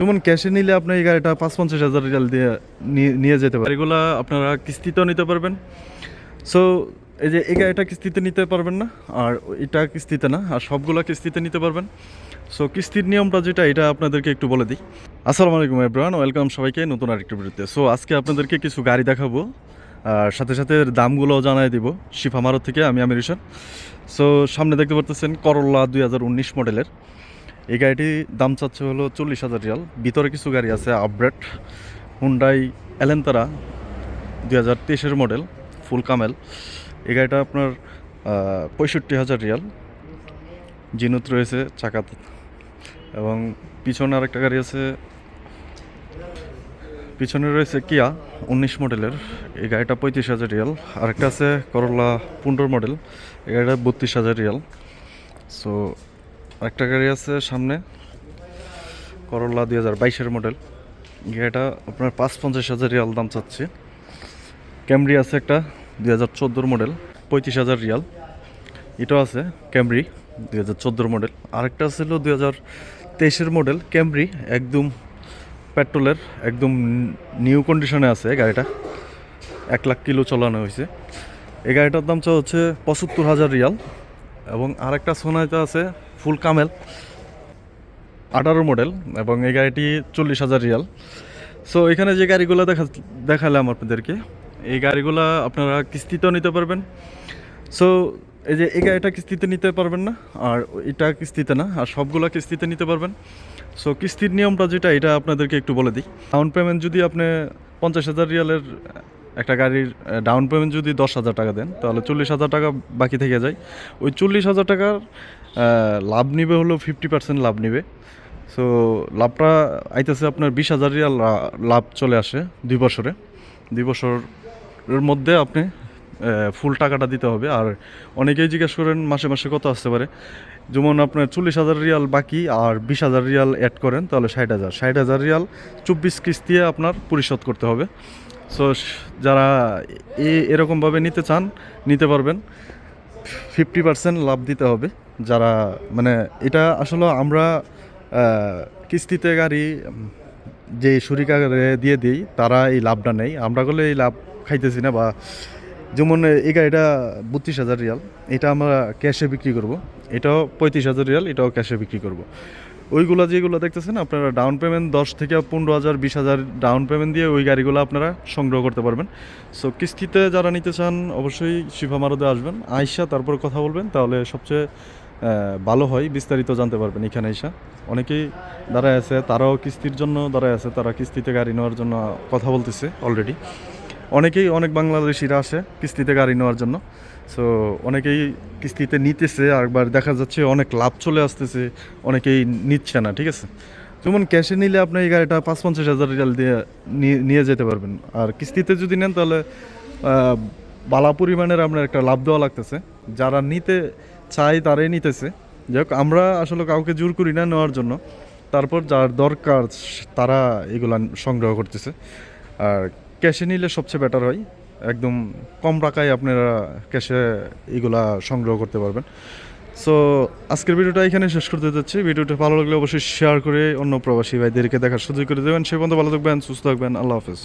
যেমন ক্যাশে নিলে আপনি এই গাড়িটা পাঁচ পঞ্চাশ হাজার রিয়াল দিয়ে নিয়ে- যেতে পারেন। এগুলো আপনারা কিস্তিতেও নিতে পারবেন। সো এই যে এই গাড়িটা কিস্তিতে নিতে পারবেন না, আর এটা কিস্তিতে না, আর সবগুলো কিস্তিতে নিতে পারবেন। সো কিস্তির নিয়মটা যেটা, এটা আপনাদেরকে একটু বলে দিই। আসসালামু আলাইকুম এব্রান ওয়েলকাম সবাইকে নতুন আরেকটি ভিডিওতে। সো আজকে আপনাদেরকে কিছু গাড়ি দেখাবো, আর সাথে সাথে দামগুলোও জানাই দিব শিফা মারত থেকে, আমি আমির হোসেন। সো সামনে দেখতে পারতেছেন করল্লা দুই হাজার উনিশ মডেলের এই গাড়িটি দাম চাচ্ছে হলো চল্লিশ হাজার রিয়াল। ভিতরে কিছু গাড়ি আছে আপডেট হুন্ডাই এলেন্তারা দুই হাজার তেইশের মডেল ফুল কামেল এই গাড়িটা আপনার পঁয়ষট্টি হাজার রিয়াল। জিনুত রয়েছে চাকাত। এবং পিছনে আরেকটা গাড়ি আছে। পিছনে রয়েছে কিয়া উনিশ মডেলের এই গাড়িটা পঁয়ত্রিশ হাজার রিয়াল। আরেকটা আছে করলা পনেরো মডেল এই গাড়িটা বত্রিশ হাজার রিয়াল। সো আরেকটা গাড়ি আছে সামনে। করলা দুই হাজার বাইশের মডেল গাড়িটা আপনার পাঁচ পঞ্চাশ হাজার রিয়াল দাম চাচ্ছে। ক্যামরি আছে একটা দুই হাজার চোদ্দোর মডেল পঁয়ত্রিশ হাজার রিয়াল। এটাও আছে ক্যামরি দুই হাজার চোদ্দোর মডেল আরেকটা ছিল দুই হাজার তেইশের মডেল ক্যামরি একদম পেট্রোলের, একদম নিউ কন্ডিশনে আছে গাড়িটা। এক লাখ কিলো চলানো হয়েছে। এই গাড়িটার দাম চা হচ্ছে পঁচাত্তর হাজার রিয়াল। এবং আরেকটা সোনাইতে আছে ফুল কামেল, আঠারো মডেল এবং এই গাড়িটি চল্লিশ হাজার রিয়াল। সো এখানে যে গাড়িগুলো দেখা, দেখালাম আপনাদেরকে, এই গাড়িগুলো আপনারা কিস্তিতেও নিতে পারবেন। সো এই যে এই গাড়িটা কিস্তিতে নিতে পারবেন না, আর এটা কিস্তিতে না, আর সবগুলো কিস্তিতে নিতে পারবেন। সো কিস্তির নিয়মটা যেটা, এটা আপনাদেরকে একটু বলে দিই। ডাউন পেমেন্ট যদি আপনি পঞ্চাশ হাজার রিয়ালের একটা গাড়ির ডাউন পেমেন্ট যদি দশ হাজার টাকা দেন, তাহলে চল্লিশ হাজার টাকা বাকি থেকে যায়। ওই চল্লিশ হাজার টাকার লাভ নিবে হলো ফিফটি পার্সেন্ট লাভ নিবে। সো লাভটা আইতেছে আপনার বিশ হাজার রিয়াল লাভ চলে আসে দুই বছরে। দুই বছরের মধ্যে আপনি ফুল টাকাটা দিতে হবে। আর অনেকেই জিজ্ঞেস করেন, মাসে মাসে কত আসতে পারে? যেমন আপনার চল্লিশ হাজার রিয়াল বাকি আর বিশ হাজার রিয়াল অ্যাড করেন, তাহলে ষাট হাজার। ষাট হাজার রিয়াল চব্বিশ কিস্তি আপনার পরিশোধ করতে হবে। সো যারা এরকমভাবে নিতে চান, নিতে পারবেন। ফিফটি পার্সেন্ট লাভ দিতে হবে। যারা মানে এটা আসলে আমরা কিস্তিতে গাড়ি, যে সুরিকারে দিয়ে দিই, তারা এই লাভটা নেই। আমরা গেলে এই লাভ খাইতেছি না বা যেমন এই গাড়িটা বত্রিশ হাজার রিয়াল, এটা আমরা ক্যাশে বিক্রি করব। এটাও পঁয়ত্রিশ হাজার রিয়াল, এটাও ক্যাশে বিক্রি করব। ওইগুলো যেগুলো দেখতেছেন, আপনারা ডাউন পেমেন্ট দশ থেকে পনেরো হাজার, বিশ হাজার ডাউন পেমেন্ট দিয়ে ওই গাড়িগুলো আপনারা সংগ্রহ করতে পারবেন। সো কিস্তিতে যারা নিতে চান, অবশ্যই শিফা মারদে আসবেন। আইসা তারপর কথা বলবেন, তাহলে সবচেয়ে ভালো হয়, বিস্তারিত জানতে পারবেন এখানে আইসা অনেকেই দাঁড়ায় আছে, তারাও কিস্তির জন্য দাঁড়ায় আছে, তারা কিস্তিতে গাড়ি নেওয়ার জন্য কথা বলতেছে অলরেডি অনেকেই অনেক বাংলাদেশিরা আসে কিস্তিতে গাড়ি নেওয়ার জন্য। সো অনেকেই কিস্তিতে নিতেছে আর একবার দেখা যাচ্ছে অনেক লাভ চলে আসতেছে, অনেকেই নিচ্ছে না, ঠিক আছে? যেমন ক্যাশে নিলে আপনি এই গাড়িটা পাঁচ পঞ্চাশ হাজার রিয়াল দিয়ে নিয়ে- নিয়ে যেতে পারবেন। আর কিস্তিতে যদি নেন তাহলে বালা পরিমাণের আপনার একটা লাভ দেওয়া লাগতেছে। যারা নিতে চায় তারাই নিতেছে। যাই হোক, আমরা আসলে কাউকে জোর করি না নেওয়ার জন্য। তারপর যার দরকার, তারা এগুলা সংগ্রহ করতেছে। আর ক্যাশে নিলে সবচেয়ে বেটার হয়। একদম কম টাকায় আপনারা ক্যাশে এগুলা সংগ্রহ করতে পারবেন। সো আজকের ভিডিওটা এখানে শেষ করতে যাচ্ছি। ভিডিওটা ভালো লাগলে অবশ্যই শেয়ার করে অন্য প্রবাসী ভাইদেরকে দেখার সুযোগ করে দেবেন। সে পর্যন্ত ভালো থাকবেন, সুস্থ থাকবেন। আল্লাহ হাফেজ।